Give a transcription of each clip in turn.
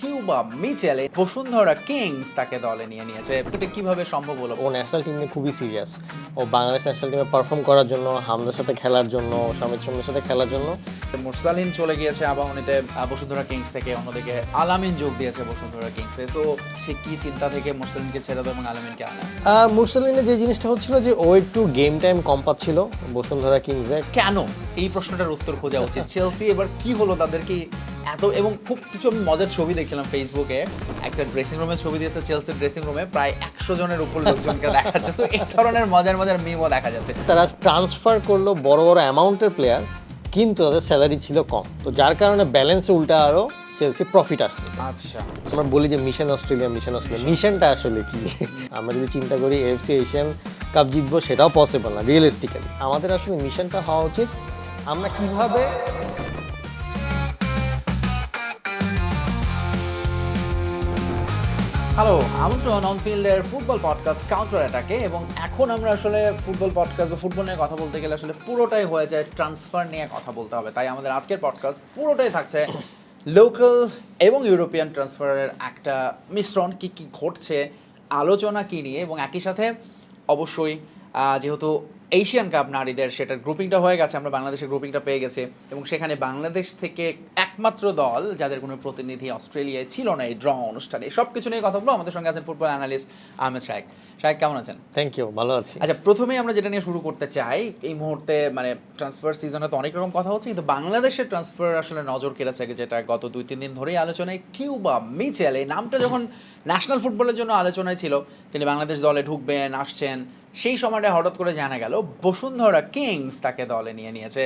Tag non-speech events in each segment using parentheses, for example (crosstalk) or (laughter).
Cuba, Mitchell Bashundhara Kings তাকে দলে নিয়ে নিয়েছে। এটা কীভাবে সম্ভব হলো? ও ন্যাশনাল টিম নিয়ে খুবই সিরিয়াস ও বাংলাদেশ ন্যাশনাল টিমে পারফর্ম করার জন্য, হামদার সাথে খেলার জন্য সামিদ সাথে খেলার জন্য মুরসালিন চলে গিয়েছে আবাহনীতে বসুন্ধরা কিংস থেকে অন্যদিকে আলামিন যোগ দিয়েছে বসুন্ধরা কিংসে। তো সে কি চিন্তা থেকে মুরসালিনকে ছেড়ে দেয় এবং আলামিনকে আনে? আহ, মুরসালিনের যে জিনিসটা হচ্ছিল যে ও একটু গেম টাইম কম পাচ্ছিল বসুন্ধরা কিংসে। কেন? এই প্রশ্নটার উত্তর খোঁজা উচিত। চেলসি এবার কি হলো তাদের কি এত এবং খুব কিছু আমি মজার ছবি দেখছিলাম ফেসবুকে একটা ড্রেসিং রুমের ছবি দিয়েছে চেলসির ড্রেসিং রুমে প্রায় একশো জনের উপর লোকজনকে দেখা যাচ্ছে। তো এই ধরনের মজার মজার মিমও দেখা যাচ্ছে। তারা ট্রান্সফার করল বড় বড় অ্যামাউন্টের প্লেয়ার কিন্তু তাদের স্যালারি ছিল কম। তো যার কারণে ব্যালেন্সে উল্টা আরও চেলসি প্রফিট আসতেছে। আচ্ছা। আমরা বলি যে মিশন অস্ট্রেলিয়া মিশন অস্ট্রেলিয়া মিশনটা আসলে কি? (laughs) আমরা যদি চিন্তা করি এফসি এশিয়ান কাপ জিতবো সেটাও পসিবল না রিয়েলিস্টিক্যালি আমাদের আসলে মিশনটা হওয়া উচিত। আমরা কীভাবে হ্যালো আমন্ত্রণ অনফিল্ডের ফুটবল পডকাস্ট কাউন্টার অ্যাটাকে এবং এখন আমরা আসলে ফুটবল পডকাস্ট বা ফুটবল নিয়ে কথা বলতে গেলে আসলে পুরোটাই হয়ে যায় ট্রান্সফার নিয়ে কথা বলতে হবে। তাই আমাদের আজকের পডকাস্ট পুরোটাই থাকছে লোকাল এবং ইউরোপিয়ান ট্রান্সফারের একটা মিশ্রণ, কি কি ঘটছে, আলোচনা কী নিয়ে, এবং একই সাথে অবশ্যই যেহেতু এশিয়ান কাপ নারীদের সেটার গ্রুপিংটা হয়ে গেছে আমরা বাংলাদেশের গ্রুপিংটা পেয়ে গেছে। এবং সেখানে বাংলাদেশ থেকে একমাত্র দল যাদের কোনো প্রতিনিধি অস্ট্রেলিয়ায় ছিল না এই ড্র অনুষ্ঠানে। সব কিছু নিয়ে কথা বলব। আমাদের সঙ্গে আছেন ফুটবল অ্যানালিস্ট আহমেদ শাহেক শাহেক কেমন আছেন? থ্যাংক ইউ ভালো আছি। আচ্ছা প্রথমেই আমরা যেটা নিয়ে শুরু করতে চাই এই মুহূর্তে মানে ট্রান্সফার সিজনে তো অনেক রকম কথা হচ্ছে কিন্তু বাংলাদেশের ট্রান্সফার আসলে নজর কেড়েছে যেটা গত দুই তিন দিন ধরেই আলোচনায় কিউবা মিচেল এই নামটা যখন ন্যাশনাল ফুটবলের জন্য আলোচনায় ছিল তিনি বাংলাদেশ দলে ঢুকবেন আসছেন সেই সময়টা হঠাৎ করে জানা গেল বসুন্ধরা কিংস তাকে দলে নিয়ে নিয়েছে।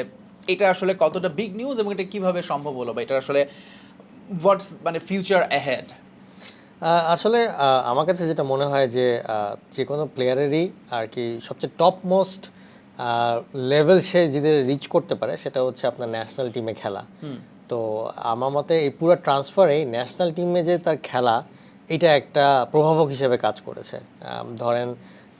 এটা আসলে কতটা বিগ নিউজ এবং এটা কীভাবে সম্ভব হলো বা এটা আসলে হোয়াটস মানে ফিউচার অ্যাহেড আসলে আমার কাছে যেটা মনে হয় যে যে কোনো প্লেয়ারেরই আর কি সবচেয়ে টপ মোস্ট লেভেল সে যদি রিচ করতে পারে সেটা হচ্ছে আপনার ন্যাশনাল টিমে খেলা। তো আমার মতে এই পুরো ট্রান্সফারে ন্যাশনাল টিমে যে তার খেলা এটা একটা প্রভাবক হিসেবে কাজ করেছে। ধরেন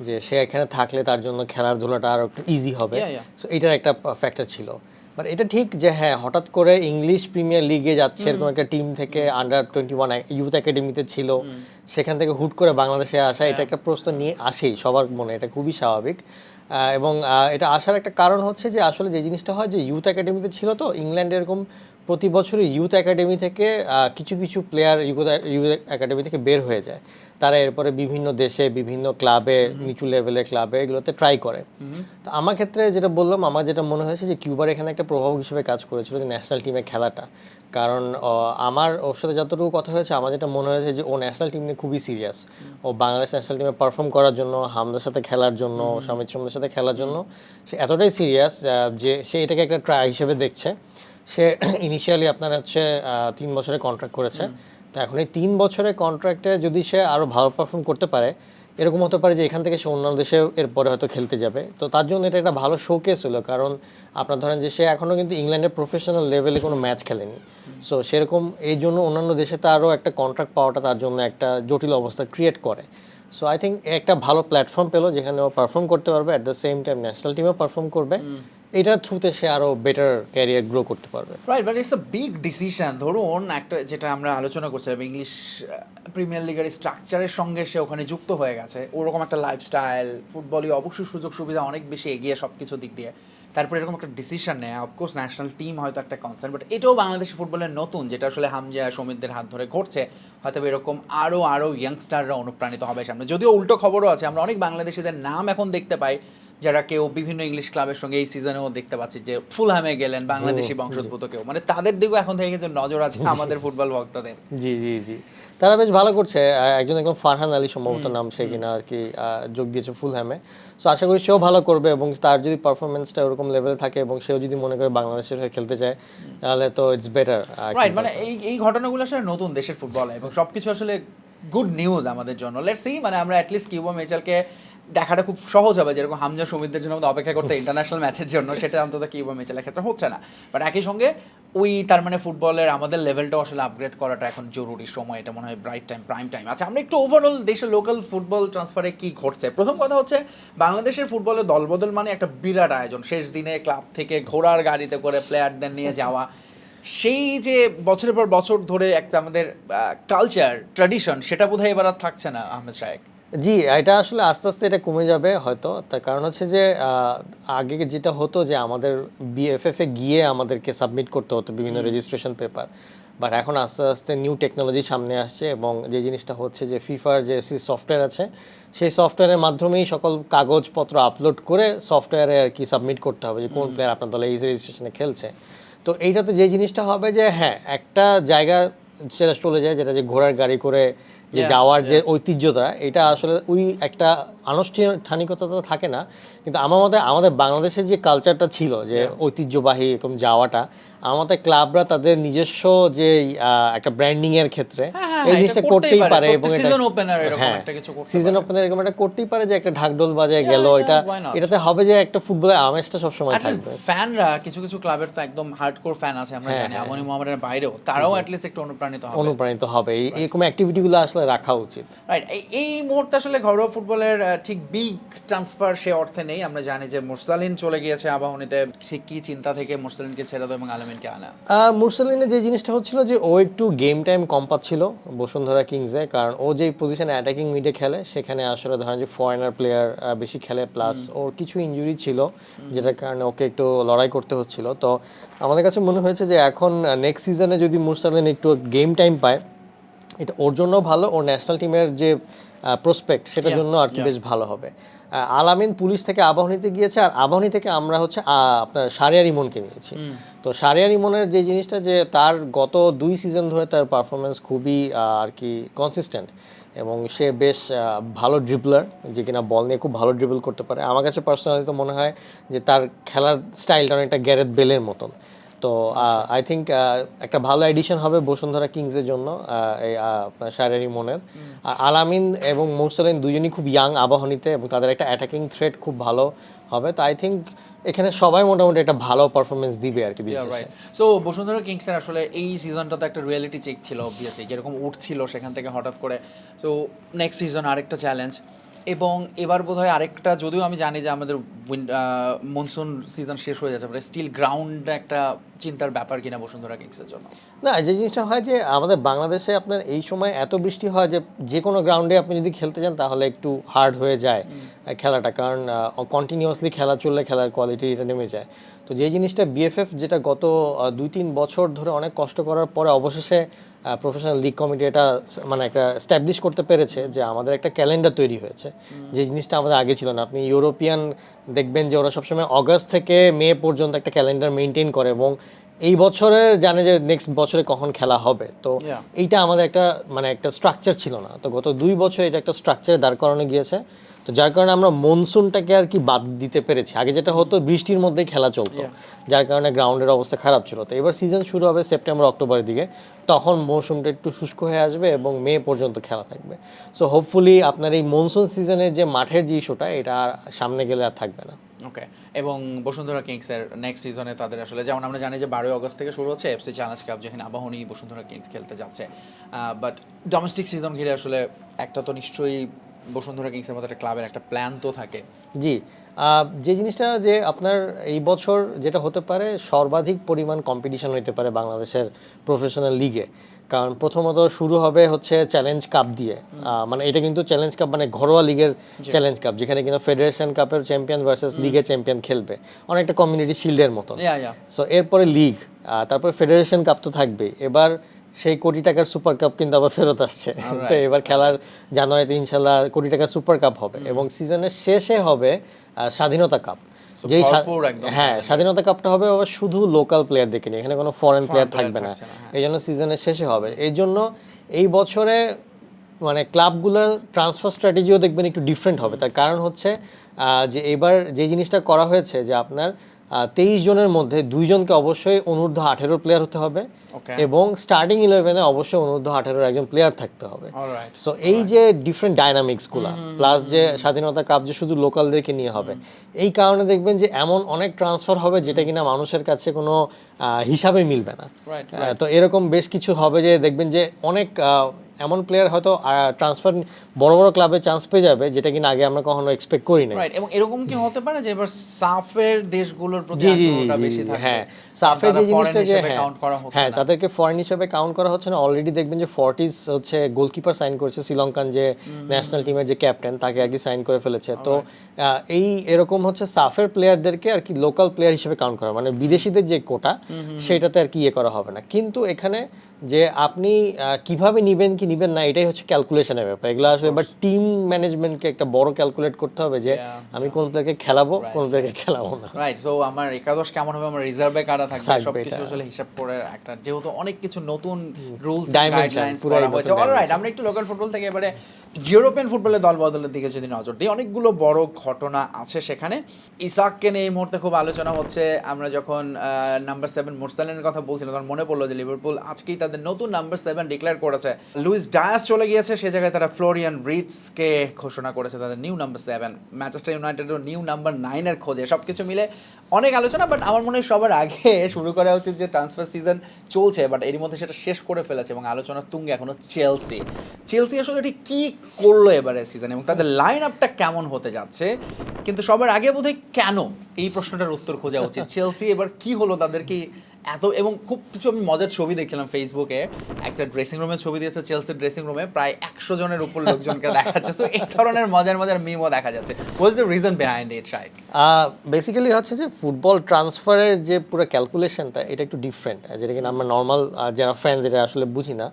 যে সে এখানে থাকলে তার জন্য খেলার ধুলাটা আরও একটু ইজি হবে. সো এটার একটা ফ্যাক্টর ছিল। বাট এটা ঠিক যে হ্যাঁ হঠাৎ করে ইংলিশ প্রিমিয়ার লিগে যাচ্ছে এরকম একটা টিম থেকে আন্ডার টোয়েন্টি ওয়ান ইউথ একাডেমিতে ছিল। সেখান থেকে হুট করে বাংলাদেশে আসা এটা একটা প্রশ্ন নিয়ে আসেই সবার মনে এটা খুবই স্বাভাবিক। এবং এটা আসার একটা কারণ হচ্ছে যে আসলে যে জিনিসটা হয় যে ইউথ একাডেমিতে ছিল তো ইংল্যান্ডে এরকম প্রতি বছরই ইউথ একাডেমি থেকে কিছু কিছু প্লেয়ার ইউথ একাডেমি থেকে বের হয়ে যায়। তারা এরপরে বিভিন্ন দেশে বিভিন্ন ক্লাবে নিচু লেভেলে ক্লাবে এগুলোতে ট্রাই করে। তো আমার ক্ষেত্রে যেটা বললাম আমার যেটা মনে হয়েছে যে কিউবার এখানে একটা প্রভাব হিসেবে কাজ করেছিল যে ন্যাশনাল টিমে খেলাটা। কারণ আমার ওর সাথে যতটুকু কথা হয়েছে আমার যেটা মনে হয়েছে যে ও ন্যাশনাল টিম নিয়ে খুবই সিরিয়াস ও বাংলাদেশ ন্যাশনাল টিমে পারফর্ম করার জন্য হামদার সাথে খেলার জন্য সমিত সোমদের সাথে খেলার জন্য সে এতটাই সিরিয়াস যে সে এটাকে একটা ট্রাই হিসেবে দেখছে। সে ইনিশিয়ালি আপনার হচ্ছে তিন বছরের কন্ট্রাক্ট করেছে। তো এখন এই তিন বছরের কন্ট্রাক্টে যদি সে আরও ভালো পারফর্ম করতে পারে এরকম হতে পারে যে এখান থেকে সে অন্যান্য দেশে এরপরে হয়তো খেলতে যাবে। তো তার জন্য এটা একটা ভালো শোকেস হলো কারণ আপনার ধরেন যে সে এখনও কিন্তু ইংল্যান্ডের প্রফেশনাল লেভেলে কোনো ম্যাচ খেলেনি। সো সেরকম এই জন্য অন্যান্য দেশে তারও একটা কন্ট্রাক্ট পাওয়াটা তার জন্য একটা জটিল অবস্থা ক্রিয়েট করে। সো আই থিঙ্ক একটা ভালো প্ল্যাটফর্ম পেল যেখানে ও পারফর্ম করতে পারবে at the same time national টিমেও perform করবে। এটার থ্রুতে সে আরও বেটার ক্যারিয়ার গ্রো করতে পারবে। Right but it's a big decision ধরুন, একটা যেটা আমরা আলোচনা করছিলাম ইংলিশ প্রিমিয়ার লিগের স্ট্রাকচারের সঙ্গে সে ওখানে যুক্ত হয়ে গেছে। ওরকম একটা লাইফস্টাইল ফুটবলই অবশ্যই সুযোগ সুবিধা অনেক বেশি এগিয়ে সব কিছু দিক দিয়ে। তারপরে এরকম একটা ডিসিশন নেয়। অফকোর্স ন্যাশনাল টিম হয়তো একটা কনসার্ন বাট এটাও বাংলাদেশি ফুটবলের নতুন, যেটা আসলে হামজা সমিতদের হাত ধরে ঘটছে। হয়তো এরকম আরও আরও ইয়াংস্টাররা অনুপ্রাণিত হবে সামনে। যদিও উল্টো খবরও আছে, আমরা অনেক বাংলাদেশিদের নাম এখন দেখতে পাই। যারা কেউ বিভিন্ন ইংলিশ ক্লাবের সঙ্গে এই সিজনেও দেখতে পাচ্ছি যে ফুলহামে গেলেন বাংলাদেশি বংশোদ্ভূত কেউ। মানে তাদের দিকেও এখন থেকে কিন্তু নজর আছে আমাদের ফুটবল ভক্তদের। জি জি জি। তারা বেশ ভালো করছে। একজন একদম ফারহান আলী সম্ভবত নাম সে কিনা আর কি যোগ দিয়েছে ফুলহ্যামে সো আশা করি সেও ভালো করবে এবং তার যদি পারফরমেন্সটা ওরকম লেভেলে থাকে এবং সেও যদি মনে করে বাংলাদেশের হয়ে খেলতে চায় তাহলে তো ইটস বেটার রাইট মানে এই এই ঘটনাগুলো আসলে নতুন দেশের ফুটবলে এবং সবকিছু আসলে গুড নিউজ আমাদের জন্য। লেটস সি মানে আমরা অ্যাটলিস্ট কিউবা মেচালকে দেখাটা খুব সহজ হবে যেরকম হামজা সমিতদের জন্য অপেক্ষা করতে ইন্টারন্যাশনাল ম্যাচের জন্য, সেটা অন্তত কিউবা মেচালের ক্ষেত্রে হচ্ছে না। বাট একই সঙ্গে ওই তার মানে ফুটবলের আমাদের লেভেলটাও আসলে আপগ্রেড করাটা এখন জরুরি সময়, এটা মনে হয় ব্রাইট টাইম প্রাইম টাইম আচ্ছা আমরা একটু ওভারঅল দেশের লোকাল ফুটবল ট্রান্সফারে কি ঘটছে? প্রথম কথা হচ্ছে, বাংলাদেশের ফুটবলের দলবদল মানে একটা বিরাট আয়োজন। শেষ দিনে ক্লাব থেকে ঘোড়ার গাড়িতে করে প্লেয়ারদের নিয়ে যাওয়া। সেই যে বছরের পর বছর ধরে একটা আমাদের কালচার ট্র্যাডিশন সেটা বোধহয় এবার আর থাকছে না, আহমেদ শাহেক জি এটা আসলে আস্তে আস্তে এটা কমে যাবে হয়তো। তার কারণ হচ্ছে যে আগে যেটা হতো যে আমাদের বিএফএফ এ গিয়ে আমাদেরকে সাবমিট করতে হতো বিভিন্ন রেজিস্ট্রেশন পেপার বাট এখন আস্তে আস্তে নিউ টেকনোলজি সামনে আসছে এবং যে জিনিসটা হচ্ছে যে ফিফার যে সফটওয়্যার আছে সেই সফটওয়্যারের মাধ্যমেই সকল কাগজপত্র আপলোড করে সফটওয়্যারে আর কি সাবমিট করতে হবে যে কোন প্লেয়ার আপনার দলে এই রেজিস্ট্রেশনে খেলছে। তো এইটাতে যে জিনিসটা হবে যে হ্যাঁ একটা জায়গা সেটা চলে যায় যেটা যে ঘোড়ার গাড়ি করে যে যাওয়ার যে ঐতিহ্যটা এটা আসলে ওই একটা আনুষ্ঠানিকতা তো থাকে না। কিন্তু আমার মতে আমাদের বাংলাদেশের যে কালচারটা ছিল যে ঐতিহ্যবাহী এরকম যাওয়াটা আমাদের ক্লাবরা তাদের নিজস্ব যে একটা ব্র্যান্ডিং এর ক্ষেত্রে হ্যাঁ, হ্যাঁ, এই জিনিসটা করতেই পারে। এবং season opener এরকম হ্যাঁ, একটা কিছু করতে season opener এরকম একটা করতেই পারে যে একটা ঢাকঢোল বাজায় গেল এটা এটাতে হবে যে একটা ফুটবলের আমেজটা সবসময় থাকবে। ফ্যানরা কিছু কিছু ক্লাবের তো একদম হার্ডকোর ফ্যান আছে আমরা হ্যাঁ, জানি আমনি মোহামেডানের বাইরেও তারাও অ্যাটলিস্ট একটু অনুপ্রাণিত হবে। অনুপ্রাণিত হবে এই এরকম অ্যাক্টিভিটিগুলো আসলে রাখা উচিত। রাইট এই মুহূর্তে আসলে ঘরোয়া ফুটবলের ঠিক বিগ ট্রান্সফার সে অর্থে নেই আমরা জানি যে মুরসালিন চলে গিয়েছে আবাহনীতে ঠিক কি চিন্তা থেকে মুরসালিনকে ছেড়ে দেয় এবং আলমিনকে আনা মুরসালিনের যে জিনিসটা হচ্ছিল যে ও একটু গেম টাইম কম পাচ্ছিল বসুন্ধরা কিংসে কারণ ও যেই পজিশনে অ্যাটাকিং মিডে খেলে সেখানে আসলে ধরেন যে ফরেনার প্লেয়ার বেশি খেলে প্লাস ওর কিছু ইনজুরি ছিল যেটার কারণে ওকে একটু লড়াই করতে হচ্ছিল। তো আমাদের কাছে মনে হয়েছে যে এখন নেক্সট সিজনে যদি মুরসালিন একটু গেম টাইম পায় এটা ওর জন্য ভালো ওর ন্যাশনাল টিমের যে প্রসপেক্ট সেটার জন্য আর কি বেশ ভালো হবে। আলামিন পুলিশ থেকে আবাহনীতে গিয়েছে আর আবাহনী থেকে আমরা হচ্ছে আপনার সারিয়া রিমনকে নিয়েছি। তো সারিয়া রিমনের যে জিনিসটা যে তার গত দুই সিজন ধরে তার পারফরমেন্স খুবই আর কি কনসিস্টেন্ট এবং সে বেশ ভালো ড্রিবলার যে কিনা বল নিয়ে খুব ভালো ড্রিবল করতে পারে। আমার কাছে পার্সোনালি তো মনে হয় যে তার খেলার স্টাইলটা অনেকটা গ্যারেথ বেলের মতন। তো আই থিঙ্ক একটা ভালো এডিশন হবে বসুন্ধরা কিংসের জন্য এই শারেরি মনের। আলামিন এবং মোরসালিন দুজনই খুব ইয়াং আবাহনীতে এবং তাদের একটা অ্যাটাকিং থ্রেট খুব ভালো হবে। তো আই থিঙ্ক এখানে সবাই মোটামুটি একটা ভালো পারফরমেন্স দিবে আর কি সো বসুন্ধরা কিংসের আসলে এই সিজনটা তো একটা রিয়েলিটি চেক ছিল অবভিয়াসলি যেরকম উঠছিল সেখান থেকে হঠাৎ করে। সো নেক্সট সিজন আরেকটা চ্যালেঞ্জ এবং এবার বোধহয় আরেকটা যদিও আমি জানি যে আমাদের মনসুন সিজন শেষ হয়ে যাচ্ছে স্টিল গ্রাউন্ড একটা চিন্তার ব্যাপার কিনা বসুন্ধরা কিংসের জন্য। না যে জিনিসটা হয় যে আমাদের বাংলাদেশে আপনার এই সময় এত বৃষ্টি হয় যে যে কোনো গ্রাউন্ডে আপনি যদি খেলতে যান তাহলে একটু হার্ড হয়ে যায় খেলাটা। কারণ কন্টিনিউয়াসলি খেলা চললে খেলার কোয়ালিটি এটা নেমে যায়। তো যে জিনিসটা বিএফএফ যেটা গত দুই তিন বছর ধরে অনেক কষ্ট করার পরে অবশেষে প্রফেশনাল লিগ কমিটি এটা মানে একটা স্ট্যাবলিশ করতে পেরেছে যে আমাদের একটা ক্যালেন্ডার তৈরি হয়েছে। যে জিনিসটা আমাদের আগে ছিল না। আপনি ইউরোপিয়ান দেখবেন যে ওরা সবসময় অগাস্ট থেকে মে পর্যন্ত একটা ক্যালেন্ডার মেনটেন করে এবং এই বছরে জানে যে নেক্সট বছরে কখন খেলা হবে। তো. এইটা আমাদের একটা মানে একটা স্ট্রাকচার ছিল না। তো গত দুই বছর এটা একটা স্ট্রাকচারে দাঁড় করানো গিয়েছে। তো যার কারণে আমরা মনসুনটাকে আর কি বাদ দিতে পেরেছি। আগে যেটা হতো বৃষ্টির মধ্যেই খেলা চলতো। যার কারণে গ্রাউন্ডের অবস্থা খারাপ ছিল। তো এবার সিজন শুরু হবে সেপ্টেম্বর অক্টোবরের দিকে। তখন মৌসুমটা একটু শুষ্ক হয়ে আসবে এবং মে পর্যন্ত খেলা থাকবে। সো হোপফুলি আপনার এই মনসুন সিজনে যে মাঠের যে ইস্যুটা এটা আর সামনে গেলে আর থাকবে না। ওকে এবং বসুন্ধরা কিংসের নেক্সট সিজনে তাদের আসলে যেমন আমরা জানি যে বারোই অগস্ট থেকে শুরু হচ্ছে এফসি চ্যালেঞ্জ কাপ যেখানে আবাহনী বসুন্ধরা কিংস খেলতে যাচ্ছে। বাট ডোমেস্টিক সিজন ঘিরে আসলে একটা তো নিশ্চয়ই বসুন্ধরা কিংসের মতো একটা ক্লাবের একটা প্ল্যান তো থাকে। জি যে জিনিসটা যে আপনার এই বছর যেটা হতে পারে সর্বাধিক পরিমাণ কম্পিটিশন হইতে পারে বাংলাদেশের প্রফেশনাল লিগে কারণ প্রথমত শুরু হবে হচ্ছে চ্যালেঞ্জ কাপ দিয়ে। মানে এটা কিন্তু চ্যালেঞ্জ কাপ মানে ঘরোয়া লিগের চ্যালেঞ্জ কাপ যেখানে কিন্তু ফেডারেশন কাপের চ্যাম্পিয়ন ভার্সেস লিগের চ্যাম্পিয়ন খেলবে। অনেকটা কমিউনিটি শিল্ডের মতন। ইয়া সো এরপরে লিগ তারপরে ফেডারেশন কাপ তো থাকবেই। এবার সেই কোটি টাকার সুপার কাপ কিন্তু আবার ফেরত আসছে তো এবার খেলার জানুয়ারিতে ইনশাল্লাহ কোটি টাকার সুপার কাপ হবে এবং সিজনের শেষে হবে স্বাধীনতা কাপ যেই। হ্যাঁ স্বাধীনতা কাপটা হবে আবার শুধু লোকাল প্লেয়ারদেরকে নিয়ে এখানে কোনো ফরেন প্লেয়ার থাকবে না হ্যাঁ। এই জন্য সিজনের শেষে হবে এই জন্য এই বছরে মানে ক্লাবগুলোর ট্রান্সফার স্ট্র্যাটেজিও দেখবেন একটু ডিফারেন্ট হবে তার কারণ হচ্ছে যে এবার যে জিনিসটা করা হয়েছে যে আপনার তেইশ জনের মধ্যে দুইজনকে অবশ্যই অনূর্ধ্ব আঠেরো প্লেয়ার হতে হবে. এবং স্টার্টিং ইলেভেনে অবশ্যই অনূর্ধ্ব আঠারোর একজন প্লেয়ার থাকতে হবে। সো এই যে ডিফারেন্ট ডাইনামিক্সগুলো প্লাস যে স্বাধীনতা কাপ যে শুধু লোকালদেরকে নিয়ে হবে এই কারণে দেখবেন যে এমন অনেক ট্রান্সফার হবে যেটা কিনা মানুষের কাছে কোনো আহ, হিসাবে মিলবে না। তো এরকম বেশ কিছু হবে যে দেখবেন যে অনেক এমন প্লেয়ার হয়তো ট্রান্সফার বড় বড় ক্লাবে চান্স পেয়ে যাবে যেটা কিনা আগে আমরা কখনো এক্সপেক্ট করি না রাইট এবং এরকম কি হতে পারে যে এবার সাফের দেশগুলোর প্রতি আগ্রহটা বেশি থাকে? হ্যাঁ সাফের যে জিনিসটা যে হ্যাঁ হ্যাঁ তাদেরকে ফরেন হিসেবে কাউন্ট করা হচ্ছে না। অলরেডি দেখবেন যে ফর্টিস হচ্ছে গোলকিপার সাইন করেছে শ্রীলঙ্কান যে ন্যাশনাল টিমের যে ক্যাপ্টেন তাকে আর কি সাইন করে ফেলেছে। তো এই এরকম হচ্ছে সাফের প্লেয়ারদেরকে আর কি লোকাল প্লেয়ার হিসেবে কাউন্ট করা মানে বিদেশিদের যে কোটা সেটাতে আর কি ইয়ে করা হবে না। কিন্তু এখানে যে আপনি কীভাবে নিবেন কি নিবেন না এটাই হচ্ছে ক্যালকুলেশনের ব্যাপার। এগুলো আসলে এবার টিম ম্যানেজমেন্টকে একটা বড় ক্যালকুলেট করতে হবে যে আমি কোন প্লেয়ারকে খেলাবো কোন প্লেয়ারকে খেলাবো না। রাইট সো আমার একাদশ কেমন হবে? আমার রিজার্ভে কারা থাকবে? সবকিছু এটা। আসলে হিসাব করে একটা যেহেতু অনেক কিছু নতুন রুলস গাইডলাইন্স করা হয়েছে। অলরাইট আমরা একটু লোকাল ফুটবল থেকে এবারে ইউরোপিয়ান ফুটবলের দল বদলের দিকে যদি নজর দিই অনেকগুলো বড় ঘটনা আছে সেখানে। ইসাককে নিয়ে এই মুহূর্তে খুব আলোচনা হচ্ছে। আমরা যখন নাম্বার সেভেন মোরসালেনের কথা বলছিলাম তখন মনে পড়ল যে লিভারপুল আজকেই তাদের নতুন নাম্বার সেভেন ডিক্লেয়ার করেছে। লুইস ডায়াস চলে গিয়েছে সে জায়গায় তারা ফ্লোরিয়ান রিডসকে ঘোষণা করেছে তাদের নিউ নাম্বার সেভেন ম্যানচেস্টার ইউনাইটেডও নিউ নাম্বার নাইনের খোঁজে সব কিছু মিলে অনেক আলোচনা বাট আমার মনে হয় সবার আগে (laughs) শুরু করা উচিত যে ট্রান্সফার সিজন চলছে বাট এর মধ্যে সেটা শেষ করে ফেলেছে এবং আলোচনার তুঙ্গে এখনও চেলসি চেলসি আসলে এটি কি করল এবারে সিজন এবং তাদের লাইন আপটা কেমন হতে যাচ্ছে কিন্তু সবার আগে বোধহয় কেন এই প্রশ্নটার উত্তর খোঁজা উচিত? (laughs) চেলসি এবার কি হলো তাদের কি এত এবং খুব কিছু আমি মজার ছবি দেখছিলাম ফেসবুকে একটা ড্রেসিং রুমের ছবি দিয়েছে চেলসির ড্রেসিং রুমে প্রায় একশো জনের উপর লোকজনকে (laughs) দেখাচ্ছে। তো এই ধরনের মজার মজার মিমও দেখা যাচ্ছে। Was the reason behind it Shayak basically হচ্ছে যে ফুটবল ট্রান্সফারের যে পুরো ক্যালকুলেশনটা এটা একটু ডিফারেন্ট যেটা কিনা আমরা নর্মাল যারা ফ্যান্স এটা আসলে বুঝি না।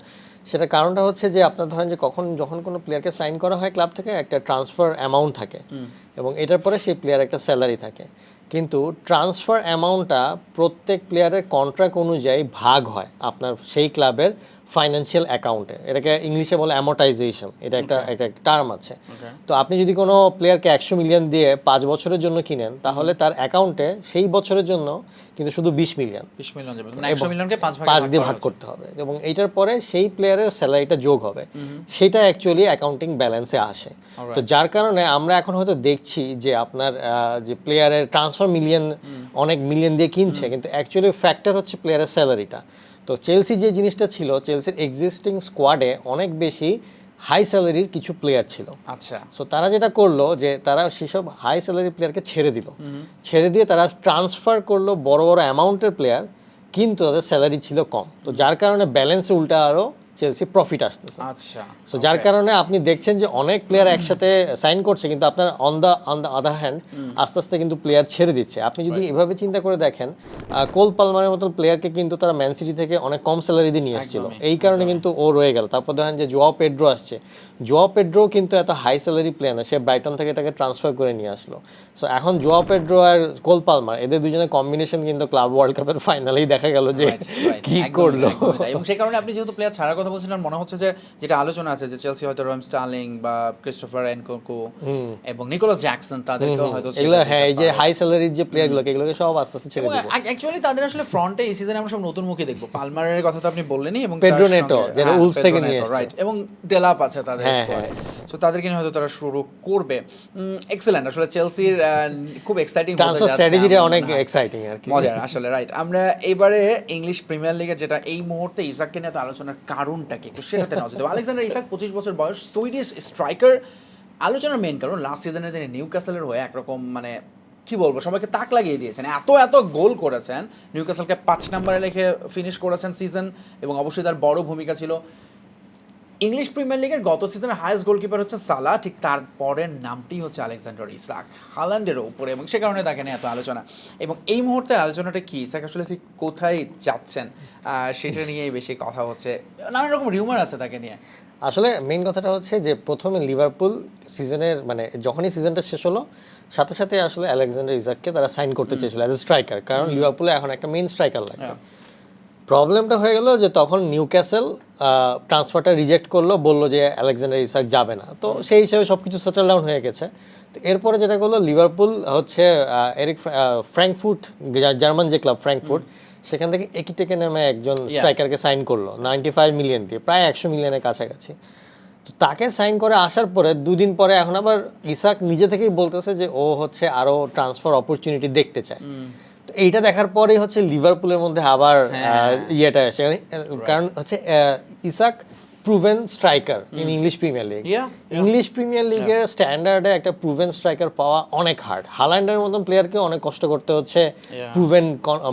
সেটা কারণটা হচ্ছে যে আপনার ধরেন যে কখন যখন কোনো প্লেয়ারকে সাইন করা হয় ক্লাব থেকে একটা ট্রান্সফার অ্যামাউন্ট থাকে। এবং এটার পরে সেই প্লেয়ার একটা স্যালারি থাকে। কিন্তু ট্রান্সফার অ্যামাউন্টটা প্রত্যেক প্লেয়ারের কন্ট্রাক্ট অনুযায়ী ভাগ হয়। আপনার সেই ক্লাবের ফাইন্যান্সিয়াল অ্যাকাউন্টে এটাকে ইংলিশে বলে অ্যামোটাইজেশন এটা একটা একটা টার্ম আছে। তো আপনি যদি কোনো প্লেয়ারকে একশো মিলিয়ন দিয়ে পাঁচ বছরের জন্য কিনেন তাহলে তার অ্যাকাউন্টে সেই বছরের জন্য কিন্তু শুধু বিশ মিলিয়ন বিশ মিলিয়ন যাবে। মানে মিলিয়নকে পাঁচ দিয়ে ভাগ করতে হবে। এবং এইটার পরে সেই প্লেয়ারের স্যালারিটা যোগ হবে। সেটা অ্যাকচুয়ালি অ্যাকাউন্টিং ব্যালেন্সে আসে। তো যার কারণে আমরা এখন হয়তো দেখছি যে আপনার যে প্লেয়ারের ট্রান্সফার মিলিয়ন অনেক মিলিয়ন দিয়ে কিনছে কিন্তু অ্যাকচুয়ালি ফ্যাক্টর হচ্ছে প্লেয়ারের স্যালারিটা তো চেলসি যে জিনিসটা ছিল চেলসির এক্সিস্টিং স্কোয়াডে অনেক বেশি হাই স্যালারির কিছু প্লেয়ার ছিল। আচ্ছা। সো তারা যেটা করল যে তারা সেসব হাই স্যালারি প্লেয়ারকে ছেড়ে দিল। ছেড়ে দিয়ে তারা ট্রান্সফার করল বড় বড় অ্যামাউন্টের প্লেয়ার কিন্তু তাদের স্যালারি ছিল কম। তো যার কারণে ব্যালেন্সে উল্টা আরও চেলসি প্রফিট আসতেছে। আচ্ছা সো যার কারণে আপনি দেখছেন যে অনেক প্লেয়ার একসাথে সাইন করছে কিন্তু আপনার on the on the other hand আস্তে আস্তে কিন্তু প্লেয়ার ছেড়ে দিচ্ছে। আপনি যদি এভাবে চিন্তা করে দেখেন কোল পালমারের মতন প্লেয়ারকে কিন্তু তারা ম্যান সিটি থেকে অনেক কম স্যালারি দিয়ে নিয়ে আসছিল এই কারণে কিন্তু ও রয়ে গেল। তারপর দেখেন যে জোয়া পেড্রো আসছে জোয়া পেড্রো কিন্তু এত হাই স্যালারি প্লেয়ার না সে ব্রাইটন থেকে তাকে ট্রান্সফার করে নিয়ে আসলো। সো এখন জোয়া পেড্রো আর কোল পালমার এদের দুজনের কম্বিনেশন কিন্তু ক্লাব ওয়ার্ল্ড কাপের ফাইনালেই দেখা গেল যে কি করল। এবং সেই কারণে আপনি যেহেতু প্লেয়ার ছাড়ার কথা বলছিলেন মনে হচ্ছে যে যেটা আলোচনা আছে যে চেলসি হয়তো রোম স্টার্লিং বা ক্রিস্টোফার এনকোকো এবং নিকোলাস জ্যাকসন তাদেরকেও হয়তো এগুলো হ্যাঁ এই যে হাই স্যালারির যে প্লেয়ারগুলোকে এগুলোকে সব আস্তে আস্তে ছেড়ে দিবে অ্যাকচুয়ালি তাদের আসলে ফ্রন্টে এই সিজনে আমরা সব নতুন মুখে দেখব। পালমারের কথা তো আপনি বললেনই এবং পেড্রো নেটো, যেটা Wolves থেকে নিয়ে। রাইট এবং ডেলাপ আছে তাদের সো তাদেরকে নিয়ে হয়তো তারা শুরু করবে। এক্সেলেন্ট আসলে চেলসির খুব এক্সাইটিং ট্রান্সফার স্ট্র্যাটেজিটা অনেক এক্সাইটিং আর কি। মজার আসলে রাইট আমরা এবারে ইংলিশ প্রিমিয়ার লিগের যেটা এই মুহূর্তে ইসাককে নিয়ে আলোচনার কারণটা কি একটু সেটাতে নজর দেবো আলেকজান্ডার ইসাক পঁচিশ বছর বয়স সুইডিশ স্ট্রাইকার আলোচনার মেন কারণ লাস্ট সিজনে তিনি নিউ ক্যাসেলের হয়ে একরকম মানে কি বলব সবাইকে তাক লাগিয়ে দিয়েছেন। এত এত গোল করেছেন। নিউ ক্যাসেলকে পাঁচ নম্বরে লিখে ফিনিশ করেছেন সিজন এবং অবশ্যই তার বড় ভূমিকা ছিল। ইংলিশ প্রিমিয়ার লিগের গত সিজনের হায়েস্ট গোলকিপার হচ্ছে সালা ঠিক তার পরের নামটি হচ্ছে আলেকজান্ডার ইসাক হালান্ডের উপরে এবং সে কারণে তাকে নিয়ে এত আলোচনা। এবং এই মুহূর্তে আলোচনাটা কি? ইসাক আসলে ঠিক কোথায় যাচ্ছেন? সেটা নিয়েই বেশি কথা হচ্ছে। নানা রকম রিউমার আছে তাকে নিয়ে। আসলে মেইন কথাটা হচ্ছে যে প্রথমে লিভারপুল সিজনের মানে যখনই সিজনটা শেষ হলো সাথে সাথে আসলে আলেকজান্ডার ইসাককে তারা সাইন করতে চেয়েছিল অ্যাজ এ স্ট্রাইকার কারণ লিভারপুলে এখন একটা মেইন স্ট্রাইকার লাগবে। প্রবলেমটা হয়ে গেল যে তখন নিউ ক্যাসেল ট্রান্সফারটা রিজেক্ট করল বলল যে আলেকজান্ডার ইসাক যাবে না। তো সেই হিসাবে সব কিছু সেটেল ডাউন হয়ে গেছে। তো এরপরে যেটা করল লিভারপুল হচ্ছে এরিক ফ্রা- ফ্র্যাঙ্কফুট জার্মান যে ক্লাব ফ্র্যাঙ্কফুট সেখান থেকে একই থেকে নেমে একজন স্ট্রাইকারকে সাইন করল নাইনটি ফাইভ মিলিয়ন দিয়ে প্রায় একশো মিলিয়নের কাছাকাছি। তো তাকে সাইন করে আসার পরে দুদিন পরে এখন আবার ইসাক নিজে থেকেই বলতেছে যে ও হচ্ছে আরও ট্রান্সফার অপরচুনিটি দেখতে চায়। এইটা দেখার পরেই হচ্ছে লিভারপুলের মধ্যে আবার ইয়েটা আসে। কারণ হচ্ছে Isak proven striker in English Premier League English Premier লিগের স্ট্যান্ডার্ডে একটা প্রুভেন স্ট্রাইকার পাওয়া অনেক হার্ড হালান্ডের মতন প্লেয়ারকে অনেক কষ্ট করতে হচ্ছে প্রুভেন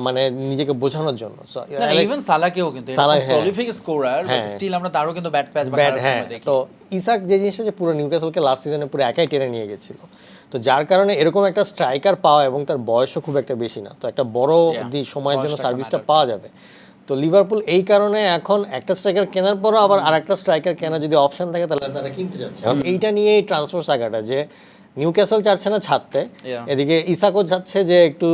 মানে নিজেকে বোঝানোর জন্য। ইভেন সালাকেও কিন্তু। হ্যাঁ। প্রলিফিক স্কোরার হ্যাঁ। স্টিল আমরা তারও কিন্তু ব্যাট প্যাচ ব্যাট হ্যাঁ। তো ইসাক যে জিনিসটা যে পুরো নিউক্যাসলকে লাস্ট সিজনে পুরো একাই টেনে নিয়ে গেছিল তো যার কারণে এরকম একটা স্ট্রাইকার পাওয়া এবং তার বয়সও খুব একটা বেশি না। তো একটা বড় সময়ের জন্য সার্ভিসটা পাওয়া যাবে। তো লিভারপুল এই কারণে এখন একটা স্ট্রাইকার কেনার পরও আবার আর একটা স্ট্রাইকার কেনার যদি অপশন থাকে তাহলে তারা কিনতে যাচ্ছে। এইটা নিয়ে এই ট্রান্সফার সাগাটা যে নিউক্যাসল চাচ্ছে না ছাড়তে। এদিকে ইসাকও চাচ্ছে যে একটু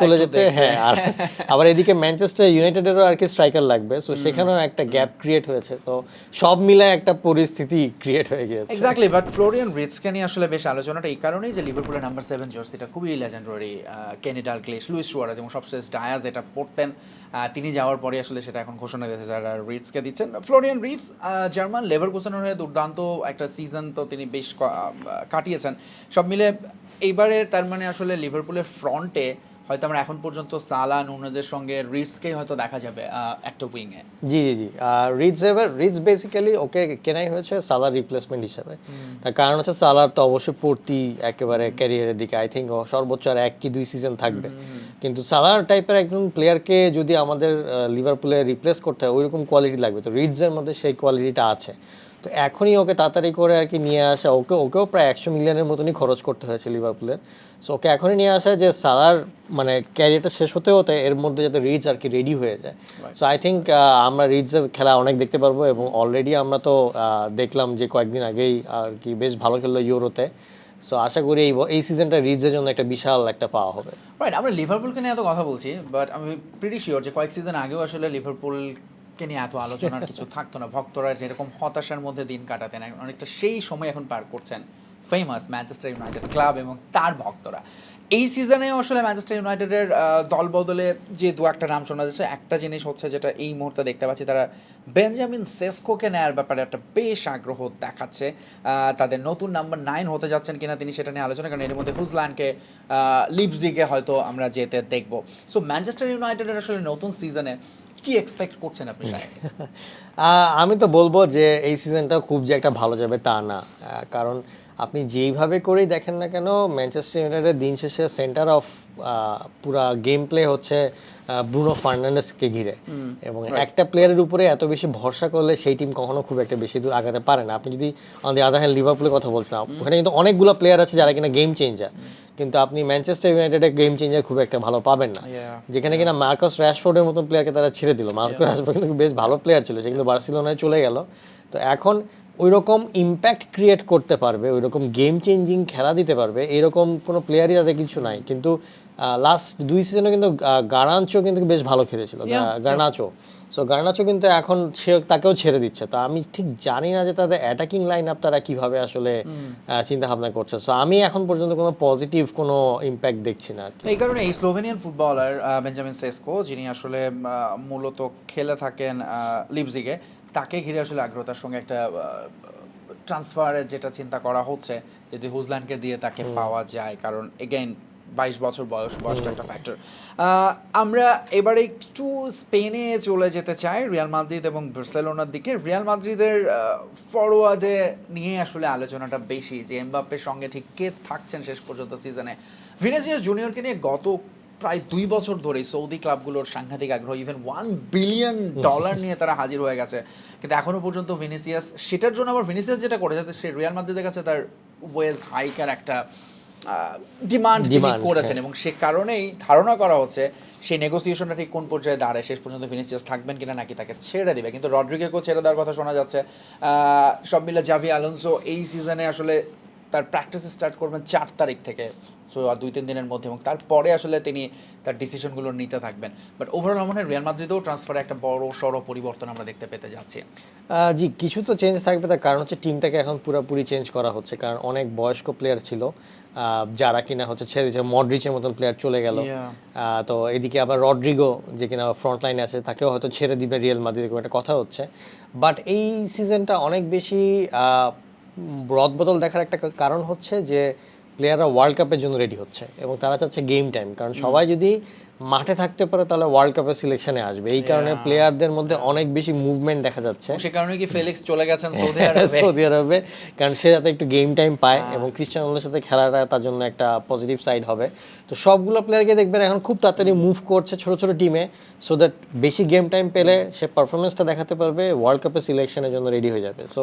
চলে যেতে হ্যাঁ আর (laughs) আবার এদিকে ম্যানচেস্টার ইউনাইটেডেরও আর কি স্ট্রাইকার লাগবে। সো সেখানেও একটা গ্যাপ ক্রিয়েট হয়েছে। তো সব মিলে একটা পরিস্থিতি ক্রিয়েট হয়ে গিয়েছে। এক্স্যাক্টলি বাট ফ্লোরিয়ান রিটসকে নিয়ে আসলে বেশ আলোচনাটা এই কারণেই যে লিভারপুলের নাম্বার সেভেন জার্সিটা খুবই লেজেন্ডারি কেনি ডালক্লিশ লুইস সুয়ারেজ এবং সবশেষ ডায়াজ এটা পড়তেন তিনি যাওয়ার পরে আসলে সেটা এখন ঘোষণা দিয়েছে যারা রিটসকে দিচ্ছেন। ফ্লোরিয়ান রিটস জার্মান লেভার হয়ে দুর্দান্ত একটা সিজন তো তিনি বেশ কাটিয়েছেন। সব মিলে এইবারের তার মানে আসলে লিভারপুলের ফ্রন্টে হয়তো আমরা এখন পর্যন্ত সালা নুনেজের সঙ্গে রিটসকেই হয়তো দেখা যাবে একটা উইংয়ে। জি জি জি। রিডস এবার রিডস বেসিক্যালি ওকে কেনাই হয়েছে সালার রিপ্লেসমেন্ট হিসাবে। তার কারণ হচ্ছে সালার তো অবশ্যই পড়তি একেবারে ক্যারিয়ারের দিকে। আই থিঙ্ক সর্বোচ্চ আর এক কি দুই সিজন থাকবে। কিন্তু সালার টাইপের একজন প্লেয়ারকে যদি আমাদের লিভারপুলে রিপ্লেস করতে হয় ওইরকম কোয়ালিটি লাগবে। তো রিডসের মধ্যে সেই কোয়ালিটিটা আছে। তো এখনই ওকে তাড়াতাড়ি করে আর কি নিয়ে আসা ওকে ওকেও প্রায় একশো মিলিয়নের মতনই খরচ করতে হয়েছে লিভারপুলের সো ওকে এখনই নিয়ে আসা যে সালার মানে ক্যারিয়ারটা শেষ হতে হতে এর মধ্যে যাতে রিডস আর কি রেডি হয়ে যায়। সো আই থিঙ্ক আমরা রিডসের খেলা অনেক দেখতে পারব এবং অলরেডি আমরা তো দেখলাম যে কয়েকদিন আগেই আর কি বেশ ভালো খেললো ইউরোতে। সো আশা করি এই এই সিজনটা রিডসের জন্য একটা বিশাল একটা পাওয়া হবে। রাইট আমরা লিভারপুলকে নিয়ে এত কথা বলছি বাট আমি প্রিটি শিওর যে কয়েক সিজন আগেও আসলে লিভারপুলকে নিয়ে এত আলোচনার কিছু থাকতো না। ভক্তরা যেরকম হতাশার মধ্যে দিন কাটাতেন, অনেকটা সেই সময় এখন পার করছেন ফেমাস ম্যানচেস্টার ইউনাইটেড ক্লাব এবং তার ভক্তরা। এই সিজনে আসলে ম্যানচেস্টার ইউনাইটেডের দল বদলে যে দু একটা নাম শোনা যাচ্ছে, একটা জিনিস হচ্ছে যেটা এই মুহূর্তে দেখতে পাচ্ছি, তারা বেঞ্জামিন সেসকোকে নেয়ার ব্যাপারে একটা বেশ আগ্রহ দেখাচ্ছে। তাদের নতুন নাম্বার নাইন হতে যাচ্ছেন কিনা তিনি সেটা নিয়ে আলোচনা করেন। এর মধ্যে হুজল্যান্ডকে লিপজিকে হয়তো আমরা যেতে দেখব। সো ম্যানচেস্টার ইউনাইটেডের আসলে নতুন সিজনে কি এক্সপেক্ট করছেন আপনি আমি তো বলব যে এই সিজনটা খুব যে একটা ভালো যাবে তা না। কারণ আপনি যেইভাবে করেই দেখেন না কেন ম্যানচেস্টার ইউনাইটেড দিন শেষে সেন্টার অফ পুরা গেম প্লে হচ্ছে ব্রুনো ফার্নান্ডেসকে ঘিরে। এবং একটা প্লেয়ারের উপরে এত বেশি ভরসা করলে সেই টিম কখনো খুব একটা বেশি দূর আগাতে পারে না। আপনি যদি আমাদের আধা হ্যান্ড লিভারপুলের কথা বলছেন ওখানে কিন্তু অনেকগুলো প্লেয়ার আছে যারা কিনা গেম চেঞ্জার কিন্তু আপনি ম্যানচেস্টার ইউনাইটেডের গেম চেঞ্জার খুব একটা ভালো পাবেন না। যেখানে কিনা মার্কাস র্যাশফোর্ডের মতন প্লেয়ারকে তারা ছেড়ে দিল। মার্কাস র্যাশফোর্ড কিন্তু বেশ ভালো প্লেয়ার ছিল সে কিন্তু বার্সেলোনায় চলে গেল। তো এখন ওই রকম ইম্প্যাক্ট ক্রিয়েট করতে পারবে ওই রকম গেম চেঞ্জিং খেলা দিতে পারবে এরকম কোনো প্লেয়ারই তাদের কিছু নাই। কিন্তু লাস্ট দুই সিজনে কিন্তু গারাঞ্চো কিন্তু বেশ ভালো খেলেছিল গার্নাচো সো গার্নাচো কিন্তু এখন সে তাকেও ছেড়ে দিচ্ছে। তো আমি ঠিক জানি না যে তাদের অ্যাটাকিং লাইন আপ তারা কীভাবে আসলে চিন্তা ভাবনা করছে। সো আমি এখন পর্যন্ত কোনো পজিটিভ কোনো ইম্প্যাক্ট দেখছি না এই কারণে এই স্লোভেনিয়ান ফুটবলার বেঞ্জামিন সেসকো যিনি আসলে মূলত খেলে থাকেন লিপজিগে তাকে ঘিরে আসলে আগ্রহতার সঙ্গে একটা ট্রান্সফারের যেটা চিন্তা করা হচ্ছে যদি হুজল্যান্ডকে দিয়ে তাকে পাওয়া যায় কারণ এগেইন বাইশ বছর বয়স বয়সটা একটা ফ্যাক্টর আমরা এবারে একটু স্পেনে চলে যেতে চাই রিয়াল মাদ্রিদ এবং বার্সেলোনার দিকে। রিয়াল মাদ্রিদের ফরওয়ার্ডে নিয়ে আসলে আলোচনাটা বেশি যে এমবাপ্পের সঙ্গে ঠিক কে থাকছেন শেষ পর্যন্ত সিজনে ভিনেসিয়াস জুনিয়রকে নিয়ে গত প্রায় দুই বছর ধরেই সৌদি ক্লাবগুলোর সাংঘাতিক আগ্রহ ইভেন ওয়ান বিলিয়ন ডলার নিয়ে তারা হাজির হয়ে গেছে। কিন্তু এখনও পর্যন্ত ভিনিসিয়াস সেটার জন্য আবার ভিনিসিয়াস যেটা করে যাতে সে রিয়াল মাদ্রিদের কাছে তার ওয়েজ হাইকার একটা ডিমান্ড তিনি করেছেন। এবং সে কারণেই ধারণা করা হচ্ছে সেই নেগোসিয়েশনটা ঠিক কোন পর্যায়ে দাঁড়ায় শেষ পর্যন্ত ভিনিসিয়াস থাকবেন কিনা নাকি তাকে ছেড়ে দিবে। কিন্তু রড্রিগেকেও ছেড়ে দেওয়ার কথা শোনা যাচ্ছে। আহ, সব মিলে জাভি আলোনসো এই সিজনে আসলে তার প্র্যাকটিস স্টার্ট করবেন চার তারিখ থেকে। সো আর দুই তিন দিনের মধ্যে এবং তারপরে আসলে তিনি তার ডিসিশনগুলো নিতে থাকবেন। বাট ওভারঅল আমার মনে হয় রিয়াল মাদ্রিদেও ট্রান্সফারে একটা বড় সড় পরিবর্তন আমরা দেখতে পেতে যাচ্ছি। জি কিছু তো চেঞ্জ থাকবে তার কারণ হচ্ছে টিমটাকে এখন পুরোপুরি চেঞ্জ করা হচ্ছে। কারণ অনেক বয়স্ক প্লেয়ার ছিল যারা কিনা হচ্ছে ছেড়ে দিচ্ছে মডরিচের মতন প্লেয়ার চলে গেল। তো এদিকে আবার রড্রিগো যে কিনা ফ্রন্ট লাইনে আছে তাকেও হয়তো ছেড়ে দিবে রিয়েল মাদ্রিদ একটা কথা হচ্ছে। বাট এই সিজনটা অনেক বেশি রদ বদল দেখার একটা কারণ হচ্ছে যে প্লেয়াররা ওয়ার্ল্ড কাপের জন্য রেডি হচ্ছে এবং তারা চাচ্ছে গেম টাইম কারণ সবাই যদি মাঠে থাকতে পারে তাহলে ওয়ার্ল্ড কাপের সিলেকশনে আসবে। এই কারণে প্লেয়ারদের মধ্যে অনেক বেশি মুভমেন্ট দেখা যাচ্ছে। সে কারণে কি ফেলিক্স চলে গেছেন সৌদি আরবে হ্যাঁ, সৌদি আরবে কারণ সে যাতে একটু গেম টাইম পায় এবং ক্রিস্টিয়ানো রোনালদোর সাথে খেলাটা তার জন্য একটা পজিটিভ সাইড হবে। তো সবগুলো প্লেয়ারকে দেখবেন এখন খুব তাড়াতাড়ি মুভ করছে ছোট ছোট টিমে সো দ্যাট বেশি গেম টাইম পেলে সে পারফরমেন্সটা দেখাতে পারবে ওয়ার্ল্ড কাপের সিলেকশনের জন্য রেডি হয়ে যাবে। সো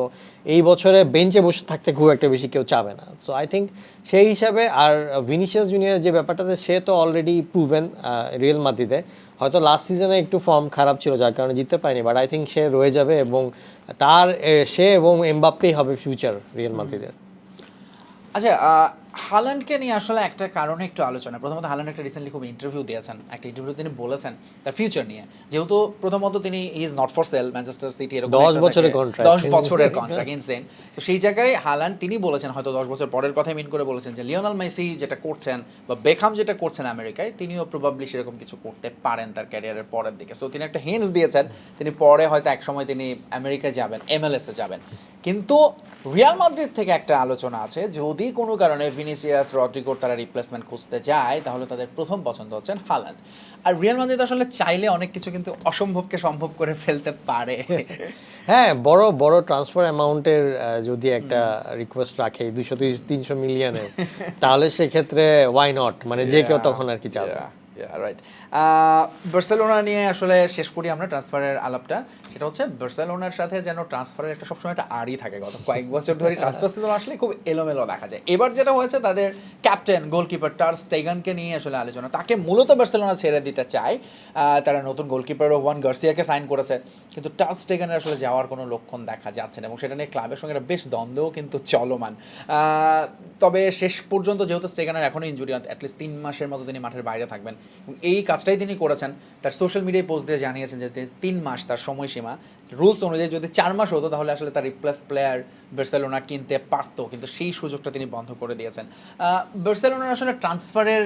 এই বছরে বেঞ্চে বসে থাকতে খুব একটা বেশি কেউ চাবে না। সো আই থিঙ্ক সেই হিসাবে আর ভিনিসিয়াস জুনিয়রের যে ব্যাপারটাতে সে তো অলরেডি প্রুভেন রিয়েল মাদ্রিদে হয়তো লাস্ট সিজনে একটু ফর্ম খারাপ ছিল, যার কারণে জিততে পারেনি বাট আই থিঙ্ক সে রয়ে যাবে এবং তার সে এবং এমবাপ্পেই হবে ফিউচার রিয়েল মাদ্রিদের আচ্ছা হালান্ডকে নিয়ে আসলে একটা কারণে একটু আলোচনা। প্রথমত হালান্ড একটা রিসেন্টলি খুব ইন্টারভিউ দিয়েছেন একটা ইন্টারভিউ তিনি বলেছেন তার ফিউচার নিয়ে। যেহেতু প্রথমত তিনি is not for sale Manchester City এরকম দশ বছরের। দশ বছরের কন্ট্রাক্ট ইনসেন তো সেই জায়গায় হালান্ড তিনি বলেছেন হয়তো দশ বছর পরের কথাই মিন করে বলেছেন যে লিওনাল মেসি যেটা করছেন বা বেখাম যেটা করছেন আমেরিকায় তিনিও প্রবাবলি সেরকম কিছু করতে পারেন তার ক্যারিয়ারের পরের দিকে। সো তিনি একটা হিন্টস দিয়েছেন তিনি পরে হয়তো একসময় তিনি আমেরিকায় যাবেন এমএলএসে যাবেন। কিন্তু রিয়াল মাদ্রিদ থেকে একটা আলোচনা আছে যদি কোনো কারণে ভিনিসিয়াস রড্রিগোর তারা রিপ্লেসমেন্ট খুঁজতে যায় তাহলে তাদের প্রথম পছন্দ হচ্ছেন হালান্ড। আর রিয়াল মাদ্রিদ আসলে চাইলে অনেক কিছু কিন্তু অসম্ভবকে সম্ভব করে ফেলতে পারে। (laughs) হ্যাঁ বড় বড় ট্রান্সফার অ্যামাউন্টের যদি একটা রিকোয়েস্ট রাখে দুশো তিনশো মিলিয়নের তাহলে সেক্ষেত্রে ওয়াই নট মানে যে কেউ তখন আর কি যাবে। রাইট বার্সেলোনা নিয়ে আসলে শেষ করি আমরা ট্রান্সফারের আলাপটা। সেটা হচ্ছে বার্সেলোনার সাথে যেন ট্রান্সফারের একটা সবসময় একটা আড়ি থাকে। গত কয়েক বছর ধরে ট্রান্সফার সিজন আসলে খুব এলোমেলো দেখা যায়। এবার যেটা হয়েছে, তাদের ক্যাপ্টেন গোলকিপার টার স্টেগানকে নিয়ে আসলে আলোচনা। তাকে মূলত বার্সেলোনা ছেড়ে দিতে চায়। তারা নতুন গোলকিপার ওয়ান গার্সিয়াকে সাইন করেছে। কিন্তু টার স্টেগানের আসলে যাওয়ার কোনো লক্ষণ দেখা যাচ্ছে না এবং সেটা নিয়ে ক্লাবের সঙ্গে একটা বেশ দ্বন্দ্বও কিন্তু চলমান। তবে শেষ পর্যন্ত যেহেতু স্টেগানের এখনও ইঞ্জুরি অ্যাটলিস্ট তিন মাসের মতো তিনি মাঠের বাইরে থাকবেন। এই কাজটাই তিনি করেছেন। তার সোশ্যাল মিডিয়ায় পোস্ট দিয়ে জানিয়েছেন যে তিন মাস তার সময়সীমা। রুলস অনুযায়ী যদি চার মাস হতো তাহলে আসলে তার রিপ্লেস প্লেয়ার বার্সেলোনা কিনতে পারতো। কিন্তু সেই সুযোগটা তিনি বন্ধ করে দিয়েছেন। বার্সেলোনার আসলে ট্রান্সফারের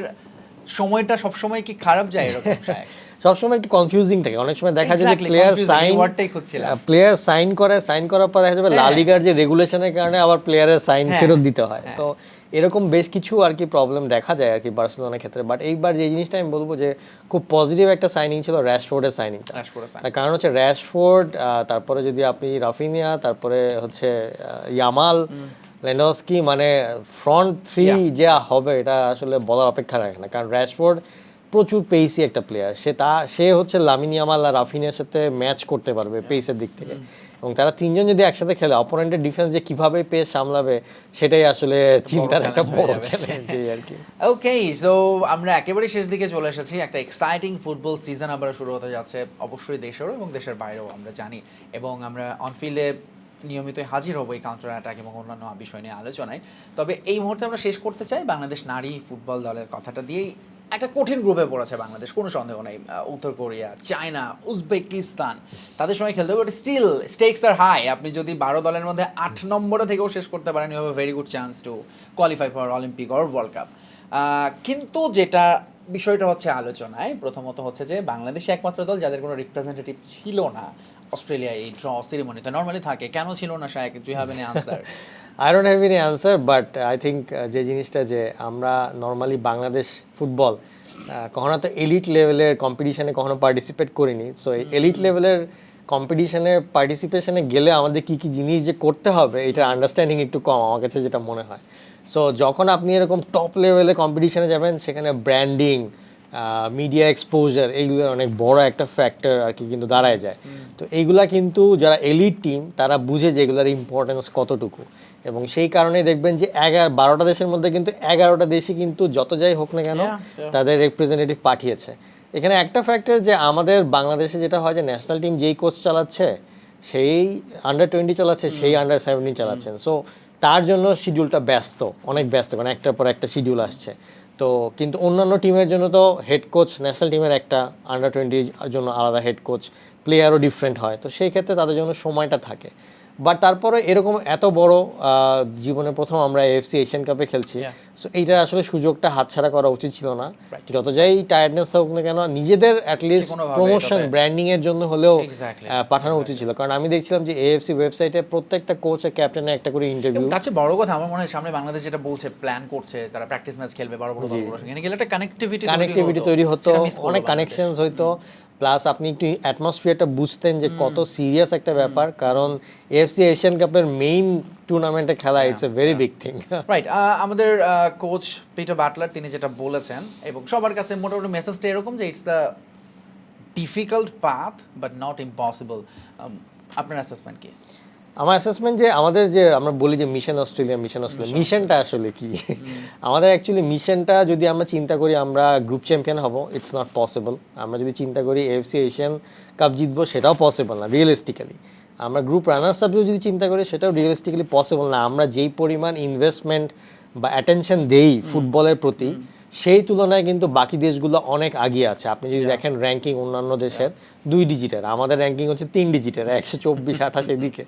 সময়টা সবসময় কি খারাপ যায় এরকম (laughs) সবসময় একটু কনফিউজিং থাকে। অনেক সময় দেখা যায় যে প্লেয়ার সাইন প্লেয়ার সাইন করে সাইন করার পর দেখা যাবে লা হ্যাঁ। লিগার যে রেগুলেশনের কারণে আবার প্লেয়ারের সাইন হ্যাঁ, ফেরত দিতে হয়। হ্যাঁ। তো এরকম বেশ কিছু আর কি প্রবলেম দেখা যায় আর কি বার্সেলোনার ক্ষেত্রে। বাট এইবার যে জিনিসটা আমি বলব যে খুব পজিটিভ একটা সাইনিং ছিল র্যাশফোর্ডের signing। তার কারণ হচ্ছে র্যাশফোর্ড তারপরে যদি আপনি রাফিনিয়া তারপরে হচ্ছে ইয়ামাল লেনস্কি মানে ফ্রন্ট থ্রি যে হবে এটা আসলে বলার অপেক্ষা রাখে না। কারণ র্যাশফোর্ড প্রচুর পেসি একটা প্লেয়ার সে তা সে হচ্ছে লামিন ইয়ামাল আর রাফিনিয়ার সাথে ম্যাচ করতে পারবে পেসের দিক থেকে। এবং তারা তিনজন যদি একসাথে খেলে অপোনেন্টের ডিফেন্স যে কীভাবে পেস সামলাবে সেটাই আসলে চিন্তার একটা বড় চ্যালেঞ্জ আর কি। ওকে সো আমরা একেবারে শেষ দিকে চলে এসেছি। একটা এক্সাইটিং ফুটবল সিজন আবার শুরু হতে যাচ্ছে অবশ্যই দেশেরও এবং দেশের বাইরেও আমরা জানি। এবং আমরা অনফিল্ডে নিয়মিতই হাজির হব এই কাউন্টার অ্যাটাক এবং অন্যান্য বিষয় নিয়ে আলোচনায়। তবে এই মুহূর্তে আমরা শেষ করতে চাই বাংলাদেশ নারী ফুটবল দলের কথাটা দিয়েই। একটা কঠিন গ্রুপে পড়েছে বাংলাদেশ, কোনো সন্দেহ নেই। উত্তর কোরিয়া, চায়না, উজবেকিস্তান, তাদের সঙ্গে খেলতে হবে স্টিল স্টেকস আর হাই আপনি যদি বারো দলের মধ্যে আট নম্বরে থেকেও শেষ করতে পারেন you have very good chance to qualify for Olympic or World Cup কিন্তু যেটা বিষয়টা হচ্ছে আলোচনায়, প্রথমত হচ্ছে যে বাংলাদেশে একমাত্র দল যাদের কোনো রিপ্রেজেন্টেটিভ ছিল না অস্ট্রেলিয়া এই ড্র সেরিমনিতে নর্মালি থাকে। কেন ছিল না, Shayak? You have any answer I don't have any answer but I think যে জিনিসটা যে আমরা নর্মালি বাংলাদেশ ফুটবল কখনো তো এলিট লেভেলের কম্পিটিশনে কখনো পার্টিসিপেট করিনি। সো এই এলিট লেভেলের কম্পিটিশনে পার্টিসিপেশনে গেলে আমাদের কি কি জিনিস যে করতে হবে এটার আন্ডারস্ট্যান্ডিং একটু কম আমার কাছে যেটা মনে হয়। সো যখন আপনি এরকম টপ লেভেলে কম্পিটিশনে যাবেন সেখানে ব্র্যান্ডিং মিডিয়া এক্সপোজার এইগুলোর অনেক বড় একটা ফ্যাক্টর আর কি কিন্তু দাঁড়ায় যায়। তো এইগুলা কিন্তু যারা এলিট টিম তারা বুঝে যে এগুলোর ইম্পর্টেন্স কতটুকু। এবং সেই কারণেই দেখবেন যে এগারো বারোটা দেশের মধ্যে কিন্তু এগারোটা দেশই কিন্তু যত যাই হোক না কেন. তাদের রিপ্রেজেন্টেটিভ পাঠিয়েছে। এখানে একটা ফ্যাক্টর যে আমাদের বাংলাদেশে যেটা হয় যে ন্যাশনাল টিম যেই কোচ চালাচ্ছে সেই আন্ডার টোয়েন্টি চালাচ্ছে সেই আন্ডার সেভেন্টিন চালাচ্ছেন। সো তার জন্য শিডিউলটা ব্যস্ত অনেক ব্যস্ত কারণ একটার পর একটা শিডিউল আসছে। তো কিন্তু অন্যান্য টিমের জন্য তো হেড কোচ ন্যাশনাল টিমের একটা আন্ডার টোয়েন্টির জন্য আলাদা হেড কোচ প্লেয়ারও ডিফারেন্ট হয়। তো সেই ক্ষেত্রে তাদের জন্য সময়টা থাকে। বাট তারপরে এরকম এত বড় জীবনে প্রথম আমরা এফসি এশিয়ান কাপে খেলছি. সো এইটার আসলে সুযোগটা হাতছাড়া করা উচিত ছিল না। যত যাই টায়ার্ডনেস হোক না কেন নিজেদের অ্যাটলিস্ট প্রমোশন ব্র্যান্ডিং এর জন্য হলেও পাঠানো উচিত ছিল। কারণ আমি দেখছিলাম যে এএফসি ওয়েবসাইটে প্রত্যেকটা কোচ আর ক্যাপ্টেনের একটা করে ইন্টারভিউ তার চেয়ে বড় কথা আমার মনে হয় সামনে বাংলাদেশ যেটা বলছে প্ল্যান করছে তারা প্র্যাকটিস ম্যাচ খেলবে বড় বড় দলগুলোর সঙ্গে এখানে গেলে একটা কানেক্টিভিটি কানেক্টিভিটি তৈরি হতো অনেক কানেকশনস হইতো। প্লাস আপনি একটু অ্যাটমসফিয়ারটা বুঝতেন যে কত সিরিয়াস একটা ব্যাপার কারণ এফসি এশিয়ান কাপের মেইন টুর্নামেন্টে খেলা it's a very big thing right আমাদের কোচ পিটার বাটলার তিনি যেটা বলেছেন এবং সবার কাছে মোটামুটি মেসেজটা এরকম যে it's the difficult path but not impossible আপনার অ্যাসেসমেন্ট কি? আমার অ্যাসেসমেন্ট যে আমাদের যে আমরা বলি যে মিশন অস্ট্রেলিয়া মিশন অস্ট্রেলিয়া মিশনটা আসলে কি? আমাদের অ্যাকচুয়ালি মিশনটা যদি আমরা চিন্তা করি আমরা গ্রুপ চ্যাম্পিয়ন হব ইটস নট পসিবল আমরা যদি চিন্তা করি এফসি এশিয়ান কাপ জিতবো সেটাও পসিবল না রিয়েলিস্টিক্যালি আমরা গ্রুপ রানার্স আপ যদি চিন্তা করি সেটাও রিয়েলিস্টিক্যালি পসিবল না। আমরা যেই পরিমাণ ইনভেস্টমেন্ট বা অ্যাটেনশন দেই ফুটবলের প্রতি সেই তুলনায় কিন্তু বাকি দেশগুলো অনেক আগিয়ে আছে। আপনি যদি দেখেন র্যাঙ্কিং অন্যান্য দেশের দুই ডিজিটের আমাদের র্যাঙ্কিং হচ্ছে তিন ডিজিটের একশো চব্বিশ আঠাশ এদিকে।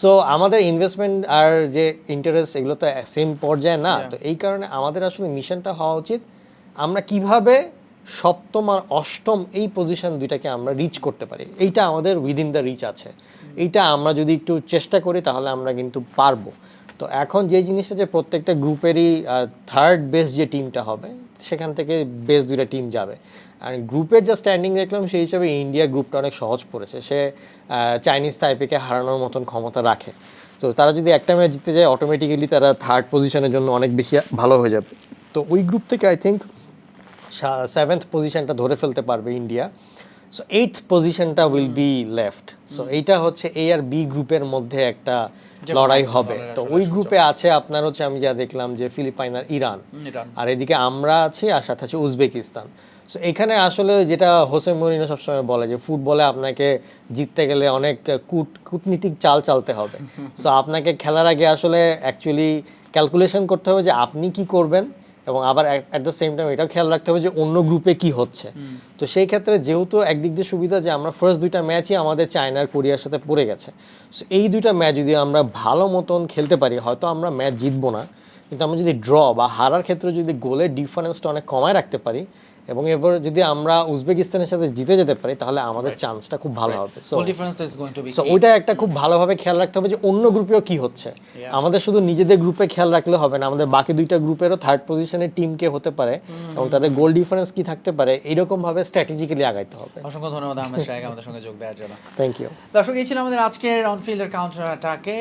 সো আমাদের ইনভেস্টমেন্ট আর যে ইন্টারেস্ট এগুলো তো সেম পর্যায়ে না। তো এই কারণে আমাদের আসলে মিশনটা হওয়া উচিত। আমরা কীভাবে সপ্তম আর অষ্টম এই পজিশন দুইটাকে আমরা রিচ করতে পারি? এইটা আমাদের উইদিন দ্য রিচ আছে। এইটা আমরা যদি একটু চেষ্টা করি তাহলে আমরা কিন্তু পারব। তো এখন যে জিনিসটা যে প্রত্যেকটা গ্রুপেরই থার্ড বেস যে টিমটা হবে, সেখান থেকে বেস দুইটা টিম যাবে। আর গ্রুপের যা স্ট্যান্ডিং দেখলাম, সেই হিসাবে ইন্ডিয়া গ্রুপটা অনেক সহজ পড়েছে। সে চাইনিজ তাইপেকে হারানোর মতন ক্ষমতা রাখে। তো তারা যদি একটা ম্যাচ জিতে যায় অটোমেটিক্যালি তারা থার্ড পজিশনের জন্য অনেক বেশি ভালো হয়ে যাবে। তো ওই গ্রুপ থেকে আই থিঙ্ক সেভেন্থ পজিশনটা ধরে ফেলতে পারবে ইন্ডিয়া সো এইথ পজিশনটা উইল বি লেফট সো এইটা হচ্ছে এ আর বি গ্রুপের মধ্যে একটা লড়াই হবে। তো ওই গ্রুপে আছে আপনার হচ্ছে আমি যা দেখলাম যে ফিলিপাইন আর ইরান। আর এদিকে আমরা আছি আর সাথে আছে উজবেকিস্তান। সো এখানে আসলে যেটা হোসেন মরিনো সবসময় বলে যে ফুটবলে আপনাকে জিততে গেলে অনেক কূট কূটনীতিক চাল চালতে হবে। (laughs) সো আপনাকে খেলার আগে আসলে অ্যাকচুয়ালি ক্যালকুলেশন করতে হবে যে আপনি কি করবেন। এবং আবার অ্যাট দ্য সেম টাইম এটাও খেয়াল রাখতে হবে যে অন্য গ্রুপে কি হচ্ছে। তো সেই ক্ষেত্রে যেহেতু একদিক দিয়ে সুবিধা যে আমরা ফার্স্ট দুইটা ম্যাচই আমাদের চায়নার কোরিয়ার সাথে পড়ে গেছে। সো এই দুইটা ম্যাচ যদি আমরা ভালো মতন খেলতে পারি হয়তো আমরা ম্যাচ জিতবো না। কিন্তু আমরা যদি ড্র বা হারার ক্ষেত্রে যদি গোলের ডিফারেন্সটা অনেক কমায় রাখতে পারি এবং এবার যদি আমরা উজবেকিস্তানের সাথে জিতে যেতে পারি তাহলে আমাদের চান্সটা খুব ভালো হবে। সো সো ওইটা একটা খুব ভালোভাবে খেয়াল রাখতে হবে যে অন্য গ্রুপেও কি হচ্ছে। আমাদের শুধু নিজেদের গ্রুপে খেয়াল রাখলে হবে না আমাদের বাকি দুইটা গ্রুপেরও থার্ড পজিশনের টিম কে হতে পারে এবং তাদের গোল ডিফারেন্স কি থাকতে পারে এইরকম ভাবে স্ট্র্যাটেজিক্যালি আগাইতে হবে। অসংখ্য ধন্যবাদ আহমেদ শাহেক আমাদের সঙ্গে যোগ দেওয়ার জন্য। থ্যাংক ইউ দর্শক এই ছিল আমাদের আজকের অনফিল্ডের কাউন্টার অ্যাটাকে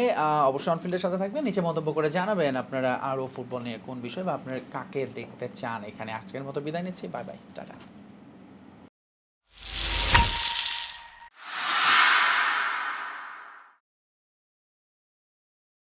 অবশ্যই অনফিল্ডের সাথে থাকবেন নিচে মন্তব্য করে জানাবেন আপনারা আরও ফুটবল নিয়ে কোন বিষয় বা আপনারা কাকে দেখতে চান। এখানে আজকের মতো বিদায় নিচ্ছি বাই বাই 渣渣